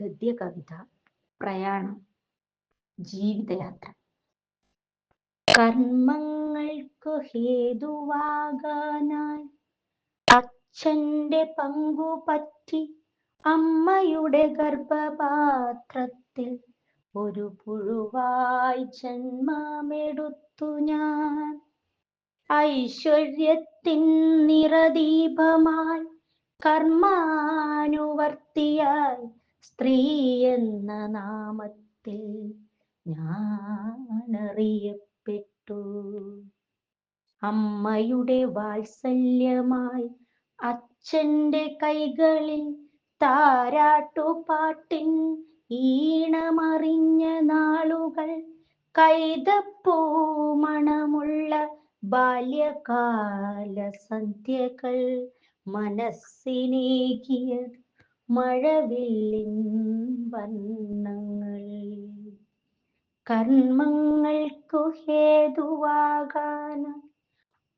ഗദ്യ കവിത പ്രയാണം ജീവിതയാത്ര. കർമ്മങ്ങൾക്കു ഹേതുവാകാനായി അച്ഛന്റെ പങ്കു പറ്റി അമ്മയുടെ ഗർഭപാത്രത്തിൽ ഒരു പുഴുവായി ജന്മമെടുത്തു ഞാൻ. ഐശ്വര്യത്തിൻ നിറദീപമായി കർമാനുവർത്തിയായി സ്ത്രീ എന്ന നാമത്തിൽ ഞാനറിയപ്പെട്ടു. അമ്മയുടെ വാത്സല്യമായി അച്ഛന്റെ കൈകളിൽ താരാട്ടുപാട്ടിൻ ഈണമറിഞ്ഞ നാളുകൾ കൈതപ്പൂ മണമുള്ള ബാല്യകാല സന്ധ്യകൾ മനസ്സിനേകിയ മഴവില്ലിൻ വർണങ്ങൾ കർമ്മങ്ങൾക്കു ഹേതുവാകാൻ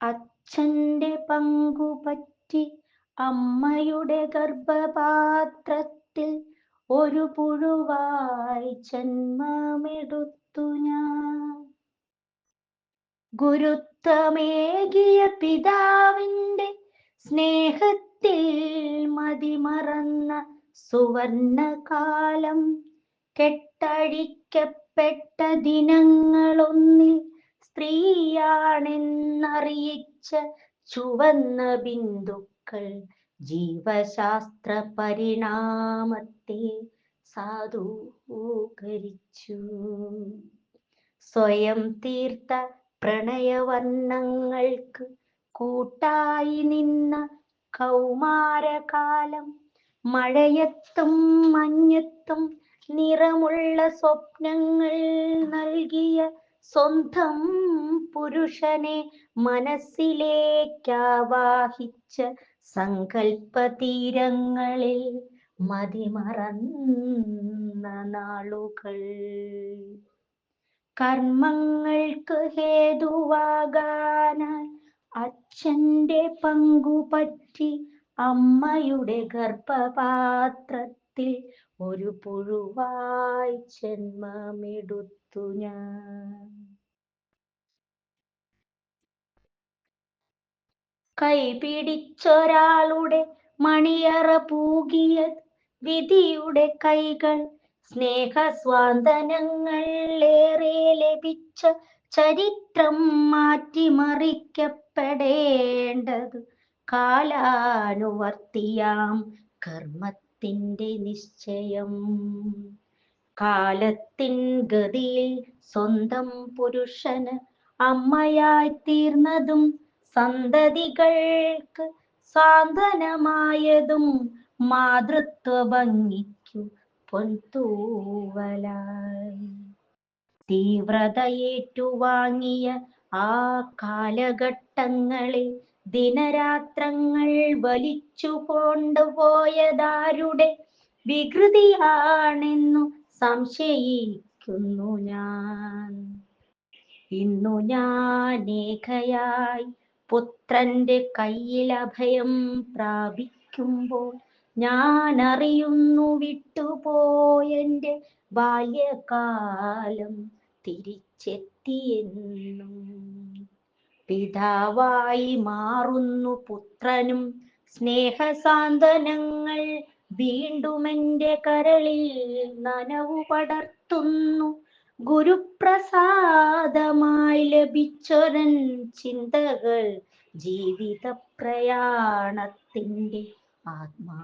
അച്ഛന്റെ പങ്കുപറ്റി അമ്മയുടെ ഗർഭപാത്രത്തിൽ ഒരു പുഴുവായി ജന്മമെടുത്തു ഞാൻ. ഗുരുത്വമേകിയ പിതാവിന്റെ സ്നേഹത്തിൽ മതിമറന്ന സുവർണകാലം കെട്ടഴിക്കപ്പെട്ട ദിനങ്ങളൊന്നിൽ സ്ത്രീയാണെന്നറിയിച്ച ചുവന്ന ബിന്ദുക്കൾ ജീവശാസ്ത്ര പരിണാമത്തെ സാധൂകരിച്ചു. സ്വയം തീർത്ത പ്രണയവർണങ്ങൾക്ക് കൂട്ടായി നിന്ന കൗമാരകാലം. മഴയത്തും മഞ്ഞത്തും നിറമുള്ള സ്വപ്നങ്ങൾ നൽകിയ സ്വന്തം പുരുഷനെ മനസ്സിലേക്കാവാഹിച്ച സങ്കൽപ്പ തീരങ്ങളിൽ മതിമറന്ന നാളുകൾ. കർമ്മങ്ങൾക്ക് ഹേതുവാകാനായി അച്ഛന്റെ പങ്കുപറ്റി അമ്മയുടെ ഗർഭപാത്രത്തിൽ ഒരു പുഴുവായി ജന്മമെടുത്തു ഞാൻ. കൈ പിടിച്ചൊരാളുടെ മണിയറ പൂകിയ വിധിയുടെ കൈകൾ സ്നേഹസ്വാന്തനങ്ങൾ ഏറെ ലഭിച്ച ചരിത്രം മാറ്റിമറിക്കപ്പെടേണ്ടത് കാലാനുവർത്തിയാം കർമ്മത്തിന്റെ നിശ്ചയം. കാലത്തിൻ ഗതിയിൽ സ്വന്തം പുരുഷന് അമ്മയായി തീർന്നതും സന്തതികൾക്ക് സാന്ത്വനമായതും മാതൃത്വ ഭംഗിക്കു പൊൻതൂവലായി തീവ്രതയേറ്റുവാങ്ങിയ ആ കാലഘട്ടങ്ങളിൽ ദിനരാത്രങ്ങൾ വലിച്ചു കൊണ്ടുപോയതാരുടെ വികൃതിയാണെന്നു സംശയിക്കുന്നു ഞാൻ. ഇന്നു ഞാൻ ഏകയായി പുത്രന്റെ കയ്യിൽ അഭയം പ്രാപിക്കുമ്പോൾ ഞാൻ അറിയുന്നു വിട്ടുപോയെന്റെ ബാല്യകാലം തിരിച്ചെത്തിയെന്നും പിതാവായി മാറുന്നു പുത്രനും സ്നേഹസാന്ത്വനങ്ങൾ വീണ്ടും എന്റെ കരളിൽ നനവു പടർത്തുന്നു. ഗുരുപ്രസാദമായി ലഭിച്ചൊരൻ ചിന്തകൾ ജീവിത പ്രയാണത്തിന്റെ ആത്മാ